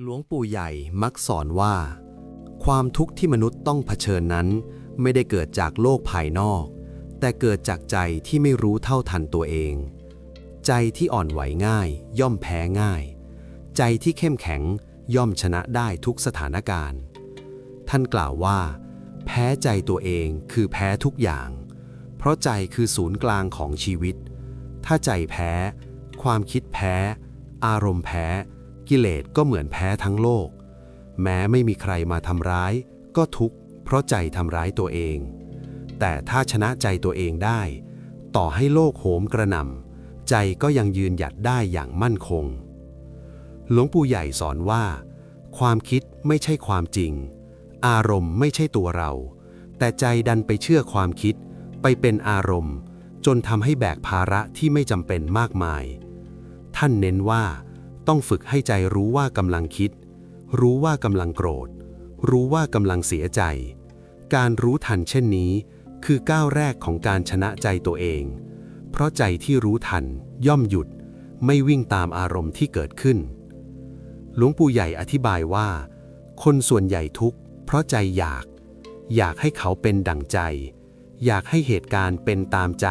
หลวงปู่ใหญ่มักสอนว่า ความทุกข์ที่มนุษย์ต้องเผชิญนั้น ไม่ได้เกิดจากโลกภายนอก แต่เกิดจากใจที่ไม่รู้เท่าทันตัวเอง ใจที่อ่อนไหวง่าย ย่อมแพ้ง่าย ใจที่เข้มแข็งย่อมชนะได้ทุกสถานการณ์ ท่านกล่าวว่า แพ้ใจตัวเองคือแพ้ทุกอย่าง เพราะใจคือศูนย์กลางของชีวิต ถ้าใจแพ้ ความคิดแพ้ อารมณ์แพ้ กิเลสก็เหมือนแพ้ทั้งโลก แม้ไม่มีใครมาทำร้าย ก็ทุกข์เพราะใจทำร้ายตัวเอง แต่ถ้าชนะใจตัวเองได้ ต่อให้โลกโหมกระหน่ำใจก็ยังยืนหยัดได้อย่างมั่นคง หลวงปู่ใหญ่สอนว่า ความคิดไม่ใช่ความจริง อารมณ์ไม่ใช่ตัวเรา แต่ใจดันไปเชื่อความคิด ไปเป็นอารมณ์ จนทำให้แบกภาระที่ไม่จำเป็นมากมาย ท่านเน้นว่า ต้องฝึกให้ใจรู้ว่ากำลังคิด รู้ว่ากำลังโกรธ รู้ว่ากำลังเสียใจ การรู้ทันเช่นนี้ คือก้าวแรกของการชนะใจตัวเอง เพราะใจที่รู้ทัน ย่อมหยุด ไม่วิ่งตามอารมณ์ที่เกิดขึ้น หลวงปู่ใหญ่อธิบายว่า คนส่วนใหญ่ทุกข์ เพราะใจอยาก อยากให้เขาเป็นดั่งใจ อยากให้เหตุการณ์เป็นตามใจ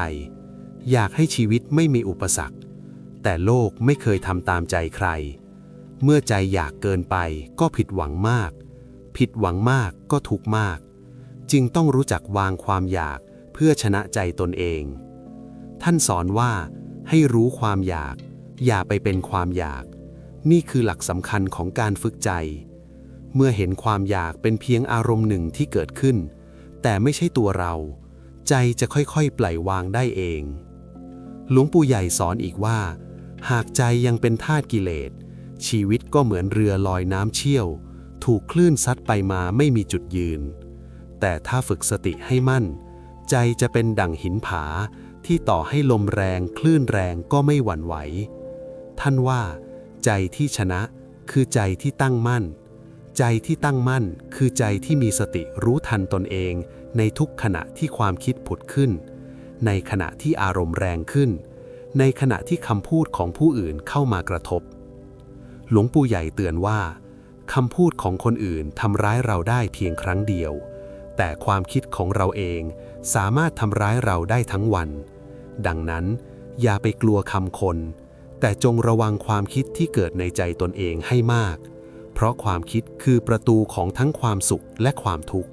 อยากให้ชีวิตไม่มีอุปสรรค แต่โลกไม่เคยทำตามใจใคร เมื่อใจอยากเกินไปก็ผิดหวังมาก ผิดหวังมากก็ทุกมาก จึงต้องรู้จักวางความอยากเพื่อชนะใจตนเอง ท่านสอนว่าให้รู้ความอยาก อย่าไปเป็นความอยาก นี่คือหลักสำคัญของการฝึกใจ เมื่อเห็นความอยากเป็นเพียงอารมณ์หนึ่งที่เกิดขึ้น แต่ไม่ใช่ตัวเรา ใจจะค่อยๆ ปล่อยวางได้เอง หลวงปู่ใหญ่สอนอีกว่า หากใจยังเป็นธาตุกิเลส ชีวิตก็เหมือนเรือลอยน้ำเชี่ยว ถูกคลื่นซัดไปมาไม่มีจุดยืน แต่ถ้าฝึกสติให้มั่น ใจจะเป็นดั่งหินผาที่ต่อให้ลมแรงคลื่นแรงก็ไม่หวั่นไหว ท่านว่า ใจที่ชนะคือใจที่ตั้งมั่น ใจที่ตั้งมั่นคือใจที่มีสติรู้ทันตนเอง ในทุกขณะที่ความคิดผุดขึ้น ในขณะที่อารมณ์แรงขึ้น ในขณะที่คำพูดของผู้อื่นเข้ามากระทบ หลวงปู่ใหญ่เตือนว่าคำพูดของคนอื่นทำร้ายเราได้เพียงครั้งเดียว แต่ความคิดของเราเองสามารถทำร้ายเราได้ทั้งวัน ดังนั้น อย่าไปกลัวคำคน แต่จงระวังความคิดที่เกิดในใจตนเองให้มาก เพราะความคิดคือประตูของทั้งความสุขและความทุกข์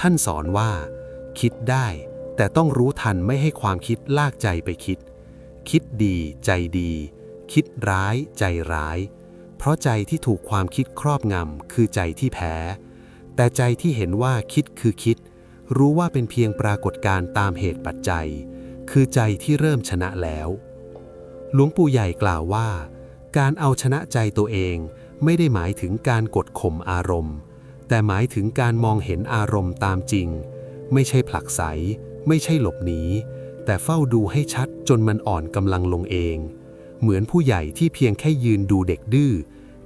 ท่านสอนว่า คิดได้ แต่ต้องรู้ทันไม่ให้ความคิดลากใจไปคิด คิดดีใจดี คิดร้ายใจร้าย เพราะใจที่ถูกความคิดครอบงำคือใจที่แพ้ แต่ใจที่เห็นว่าคิดคือคิด รู้ว่าเป็นเพียงปรากฏการตามเหตุปัจจัย คือใจที่เริ่มชนะแล้ว หลวงปู่ใหญ่กล่าวว่า การเอาชนะใจตัวเองไม่ได้หมายถึงการกดข่มอารมณ์ แต่หมายถึงการมองเห็นอารมณ์ตามจริง ไม่ใช่ผลักไส ไม่ใช่หลบหนี แต่เฝ้าดูให้ชัดจนมันอ่อนกำลังลงเอง เหมือนผู้ใหญ่ที่เพียงแค่ยืนดูเด็กดื้อ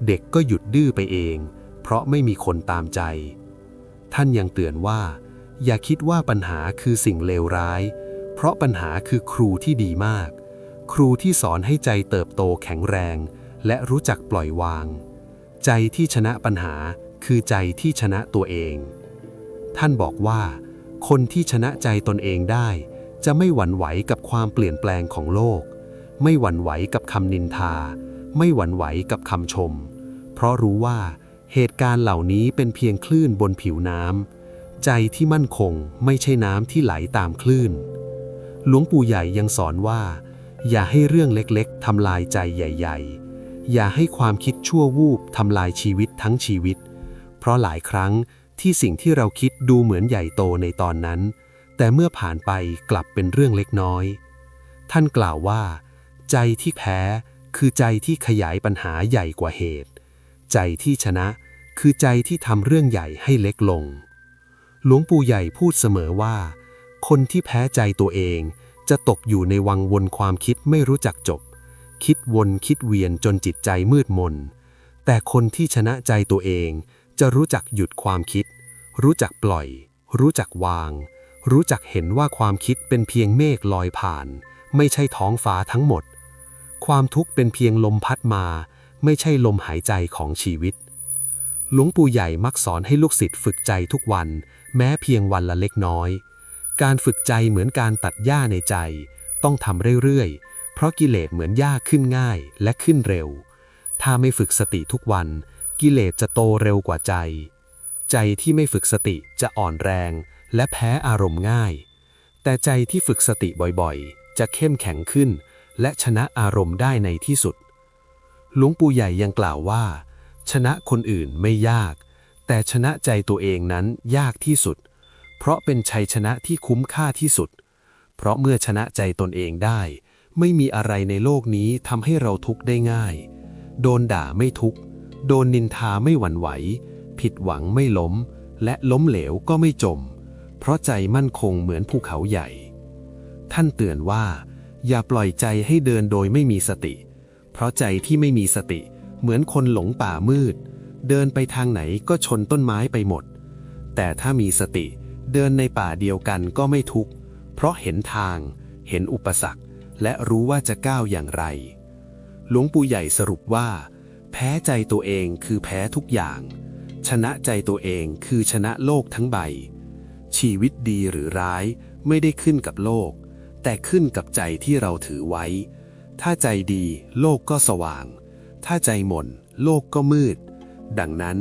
เด็กก็หยุดดื้อไปเอง เพราะไม่มีคนตามใจ ท่านยังเตือนว่า อย่าคิดว่าปัญหาคือสิ่งเลวร้าย เพราะปัญหาคือครูที่ดีมาก ครูที่สอนให้ใจเติบโตแข็งแรง และรู้จักปล่อยวาง ใจที่ชนะปัญหาคือใจที่ชนะตัวเอง ท่านบอกว่า คนที่ชนะใจตนเองได้ จะไม่หวั่นไหวกับความเปลี่ยนแปลงของโลก ไม่หวั่นไหวกับคำนินทา ไม่หวั่นไหวกับคำชม เพราะรู้ว่าเหตุการณ์เหล่านี้เป็นเพียงคลื่นบนผิวน้ำ ใจที่มั่นคงไม่ใช่น้ำที่ไหลตามคลื่น หลวงปู่ใหญ่ยังสอนว่า อย่าให้เรื่องเล็กๆทำลายใจใหญ่ ๆ อย่าให้ความคิดชั่ววูบทำลายชีวิตทั้งชีวิต เพราะหลายครั้งที่สิ่งที่เราคิดดูเหมือนใหญ่โตในตอนนั้น แต่เมื่อผ่านไปกลับเป็นเรื่องเล็กน้อย ท่านกล่าวว่า ใจที่แพ้คือใจที่ขยายปัญหาใหญ่กว่าเหตุ ใจที่ชนะคือใจที่ทำเรื่องใหญ่ให้เล็กลง หลวงปู่ใหญ่พูดเสมอว่า คนที่แพ้ใจตัวเองจะตกอยู่ในวังวนความคิดไม่รู้จักจบ คิดวนคิดเวียนจนจิตใจมืดมน แต่คนที่ชนะใจตัวเองจะรู้จักหยุดความคิด รู้จักปล่อย รู้จักวาง รู้จักเห็นว่าความคิดเป็นเพียงเมฆลอยผ่าน ไม่ใช่ท้องฟ้าทั้งหมด ความทุกข์เป็นเพียงลมพัดมา ไม่ใช่ลมหายใจของชีวิต หลวงปู่ใหญ่มักสอนให้ลูกศิษย์ฝึกใจทุกวัน แม้เพียงวันละเล็กน้อย การฝึกใจเหมือนการตัดหญ้าในใจ ต้องทำเรื่อยๆ เพราะกิเลสเหมือนหญ้าขึ้นง่ายและขึ้นเร็ว ถ้าไม่ฝึกสติทุกวัน กิเลสจะโตเร็วกว่าใจ ใจที่ไม่ฝึกสติจะอ่อนแรง และแพ้อารมณ์ง่าย แต่ใจที่ฝึกสติบ่อยๆ จะเข้มแข็งขึ้น และชนะอารมณ์ได้ในที่สุด หลวงปู่ใหญ่ยังกล่าวว่า ชนะคนอื่นไม่ยาก แต่ชนะใจตัวเองนั้นยากที่สุด เพราะเป็นชัยชนะที่คุ้มค่าที่สุด เพราะเมื่อชนะใจตนเองได้ ไม่มีอะไรในโลกนี้ทำให้เราทุกข์ได้ง่าย โดนด่าไม่ทุกข์ โดนนินทาไม่หวั่นไหว ผิดหวังไม่ล้ม และล้มเหลวก็ไม่จม เพราะใจมั่นคงเหมือนภูเขาใหญ่ ท่านเตือนว่า อย่าปล่อยใจให้เดินโดยไม่มีสติ เพราะใจที่ไม่มีสติเหมือนคนหลงป่ามืด เดินไปทางไหนก็ชนต้นไม้ไปหมด แต่ถ้ามีสติเดินในป่าเดียวกันก็ไม่ทุกข์ เพราะเห็นทาง เห็นอุปสรรค และรู้ว่าจะก้าวอย่างไร หลวงปู่ใหญ่สรุปว่า แพ้ใจตัวเองคือแพ้ทุกอย่าง ชนะใจตัวเองคือชนะโลกทั้งใบ ชีวิตดีหรือร้ายไม่ได้ขึ้นกับโลก แต่ขึ้นกับใจที่เราถือไว้ ถ้าใจดีโลกก็สว่าง ถ้าใจหม่น โลกก็มืด ดังนั้น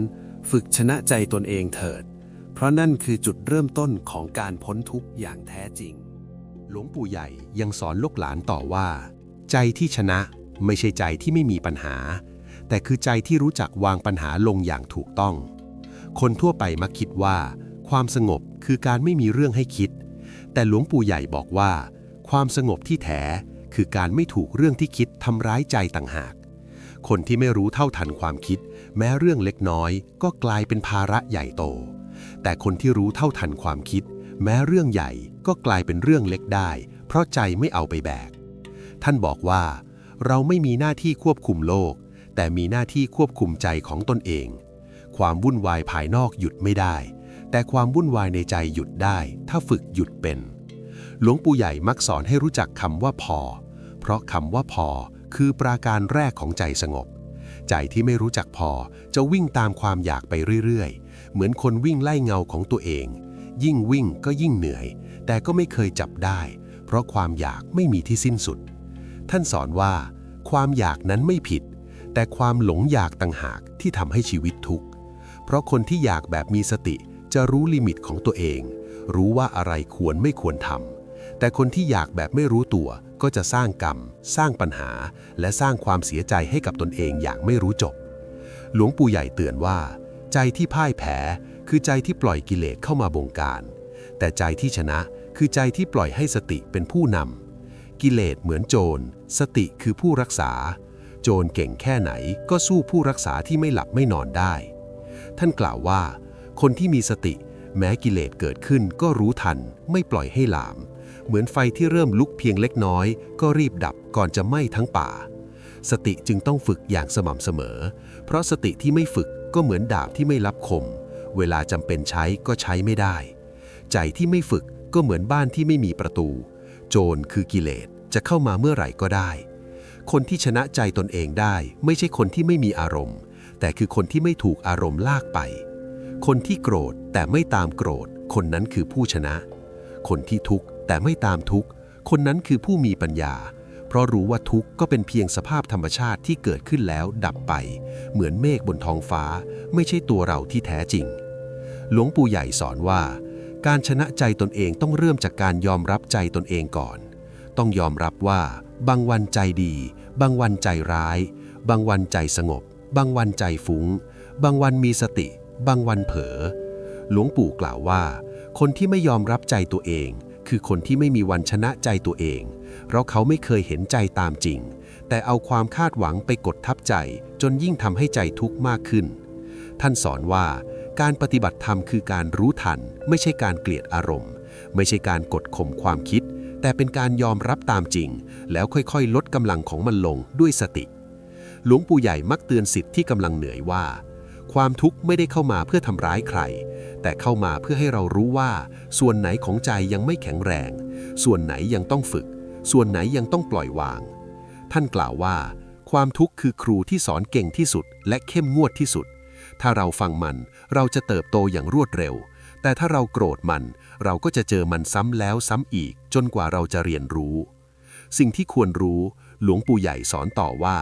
ฝึกชนะใจตนเองเถิด เพราะนั่นคือจุดเริ่มต้นของการพ้นทุกข์อย่างแท้จริง หลวงปู่ใหญ่ยังสอนลูกหลานต่อว่า ใจที่ชนะไม่ใช่ใจที่ไม่มีปัญหา แต่คือใจที่รู้จักวางปัญหาลงอย่างถูกต้อง คนทั่วไปมักคิดว่า ความสงบคือการไม่มีเรื่องให้คิด แต่หลวงปู่ใหญ่บอกว่า ความสงบที่แท้คือการไม่ถูกเรื่องที่คิดทำร้ายใจต่างหาก คนที่ไม่รู้เท่าทันความคิด แม้เรื่องเล็กน้อย ก็กลายเป็นภาระใหญ่โต แต่คนที่รู้เท่าทันความคิด แม้เรื่องใหญ่ก็กลายเป็นเรื่องเล็กได้ เพราะใจไม่เอาไปแบก ท่านบอกว่า เราไม่มีหน้าที่ควบคุมโลก แต่มีหน้าที่ควบคุมใจของตนเอง ความวุ่นวายภายนอกหยุดไม่ได้ แต่ความวุ่นวายในใจหยุดได้ ถ้าฝึกหยุดเป็น หลวงปู่ใหญ่มักสอนให้รู้จักคำว่าพอ เพราะคำว่าพอคือปราการแรกของใจสงบ ใจที่ไม่รู้จักพอจะวิ่งตามความอยากไปเรื่อยๆ เหมือนคนวิ่งไล่เงาของตัวเอง ยิ่งวิ่งก็ยิ่งเหนื่อย แต่ก็ไม่เคยจับได้ เพราะความอยากไม่มีที่สิ้นสุด ท่านสอนว่า ความอยากนั้นไม่ผิด แต่ความหลงอยากต่างหากที่ทำให้ชีวิตทุกข์ เพราะคนที่อยากแบบมีสติ จะรู้ลิมิตของตัวเอง รู้ว่าอะไรควรไม่ควรทำแต่คนที่อยากแบบไม่รู้ตัว ก็จะสร้างกรรม สร้างปัญหา และสร้างความเสียใจให้กับตนเองอย่างไม่รู้จบ หลวงปู่ใหญ่เตือนว่า ใจที่พ่ายแพ้ คือใจที่ปล่อยกิเลสเข้ามาบงการ แต่ใจที่ชนะคือใจที่ปล่อยให้สติเป็นผู้นำกิเลสเหมือนโจร สติคือผู้รักษา โจรเก่งแค่ไหนก็สู้ผู้รักษาที่ไม่หลับไม่นอนได้ ท่านกล่าวว่า คนที่มีสติ แม้กิเลสเกิดขึ้นก็รู้ทัน ไม่ปล่อยให้หลาม เหมือนไฟที่เริ่มลุกเพียงเล็กน้อย ก็รีบดับก่อนจะไหม้ทั้งป่า สติจึงต้องฝึกอย่างสม่ำเสมอ เพราะสติที่ไม่ฝึกก็เหมือนดาบที่ไม่รับคม เวลาจำเป็นใช้ก็ใช้ไม่ได้ ใจที่ไม่ฝึกก็เหมือนบ้านที่ไม่มีประตู โจรคือกิเลสจะเข้ามาเมื่อไหร่ก็ได้ คนที่ชนะใจตนเองได้ ไม่ใช่คนที่ไม่มีอารมณ์ แต่คือคนที่ไม่ถูกอารมณ์ลากไป คนที่โกรธแต่ไม่ตามโกรธ คนนั้นคือผู้ชนะ คนที่ทุกข์แต่ไม่ตามทุกข์ คนนั้นคือผู้มีปัญญา เพราะรู้ว่าทุกข์ก็เป็นเพียงสภาพธรรมชาติที่เกิดขึ้นแล้วดับไป เหมือนเมฆบนท้องฟ้า ไม่ใช่ตัวเราที่แท้จริง หลวงปู่ใหญ่สอนว่า การชนะใจตนเองต้องเริ่มจากการยอมรับใจตนเองก่อน ต้องยอมรับว่า บางวันใจดี บางวันใจร้าย บางวันใจสงบ บางวันใจฟุง้ง บางวันมีสติ บางวันเผลอหลวงปู่กล่าวว่า คนที่ไม่ยอมรับใจตัวเอง คือคนที่ไม่มีวันชนะใจตัวเอง เพราะเขาไม่เคยเห็นใจตามจริง แต่เอาความคาดหวังไปกดทับใจ จนยิ่งทำให้ใจทุกข์มากขึ้น ท่านสอนว่า การปฏิบัติธรรมคือการรู้ทัน ไม่ใช่การเกลียดอารมณ์ ไม่ใช่การกดข่มความคิด แต่เป็นการยอมรับตามจริง แล้วค่อยๆ ลดกำลังของมันลงด้วยสติ หลวงปู่ใหญ่มักเตือนสิทธิ์ที่กำลังเหนื่อยว่า ความทุกข์ไม่ได้เข้ามาเพื่อทำร้ายใคร แต่เข้ามาเพื่อให้เรารู้ว่า ส่วนไหนของใจยังไม่แข็งแรง ส่วนไหนยังต้องฝึก ส่วนไหนยังต้องปล่อยวาง ท่านกล่าวว่า ความทุกข์คือครูที่สอนเก่งที่สุด และเข้มงวดที่สุด ถ้าเราฟังมัน เราจะเติบโตอย่างรวดเร็ว แต่ถ้าเราโกรธมัน เราก็จะเจอมันซ้ำแล้วซ้ำอีก จนกว่าเราจะเรียนรู้ สิ่งที่ควรรู้ หลวงปู่ใหญ่สอนต่อว่า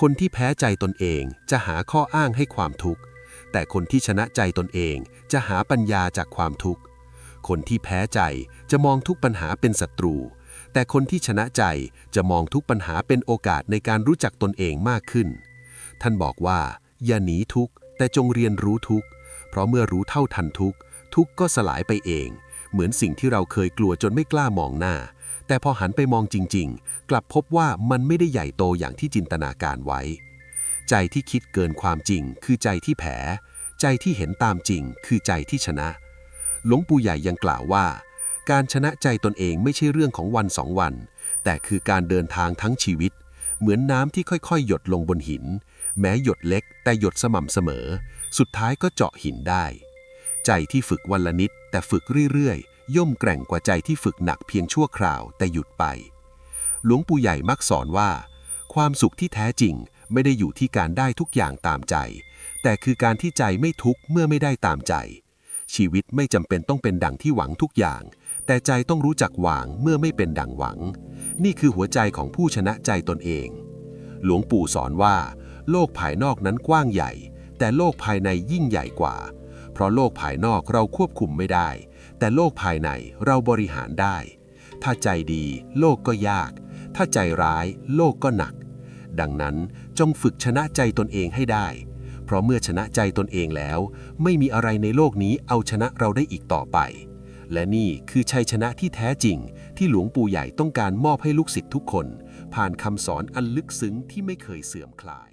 คนที่แพ้ใจตนเองจะหาข้ออ้างให้ความทุกข์ แต่คนที่ชนะใจตนเองจะหาปัญญาจากความทุกข์ คนที่แพ้ใจจะมองทุกปัญหาเป็นศัตรู แต่คนที่ชนะใจจะมองทุกปัญหาเป็นโอกาสในการรู้จักตนเองมากขึ้น ท่านบอกว่า อย่าหนีทุกข์แต่จงเรียนรู้ทุกข์ เพราะเมื่อรู้เท่าทันทุกข์ทุกข์ก็สลายไปเอง เหมือนสิ่งที่เราเคยกลัวจนไม่กล้ามองหน้า แต่พอหันไปมองจริง ๆ กลับพบว่ามันไม่ได้ใหญ่โตอย่างที่จินตนาการไว้ ใจที่คิดเกินความจริง คือใจที่แผล ใจที่เห็นตามจริง คือใจที่ชนะ หลวงปู่ใหญ่ยังกล่าวว่า การชนะใจตนเองไม่ใช่เรื่องของวันสองวัน แต่คือการเดินทางทั้งชีวิต เหมือนน้ำที่ค่อยๆ หยดลงบนหิน แม้หยดเล็ก แต่หยดสม่ำเสมอ สุดท้ายก็เจาะหินได้ ใจที่ฝึกวันละนิดแต่ฝึกเรื่อยๆ ย่อมแกร่งกว่าใจที่ฝึกหนักเพียงชั่วคราวแต่หยุดไป หลวงปู่ใหญ่มักสอนว่า ความสุขที่แท้จริงไม่ได้อยู่ที่การได้ทุกอย่างตามใจ แต่คือการที่ใจไม่ทุกข์เมื่อไม่ได้ตามใจ ชีวิตไม่จำเป็นต้องเป็นดังที่หวังทุกอย่าง แต่ใจต้องรู้จักวางเมื่อไม่เป็นดังหวัง นี่คือหัวใจของผู้ชนะใจตนเอง หลวงปู่สอนว่า โลกภายนอกนั้นกว้างใหญ่ แต่โลกภายในยิ่งใหญ่กว่า เพราะโลกภายนอกเราควบคุมไม่ได้ แต่โลกภายในเราบริหารได้ ถ้าใจดีโลกก็ยาก ถ้าใจร้ายโลกก็หนัก ดังนั้นจงฝึกชนะใจตนเองให้ได้ เพราะเมื่อชนะใจตนเองแล้ว ไม่มีอะไรในโลกนี้เอาชนะเราได้อีกต่อไป และนี่คือชัยชนะที่แท้จริง ที่หลวงปู่ใหญ่ต้องการมอบให้ลูกศิษย์ทุกคน ผ่านคำสอนอันลึกซึ้งที่ไม่เคยเสื่อมคลาย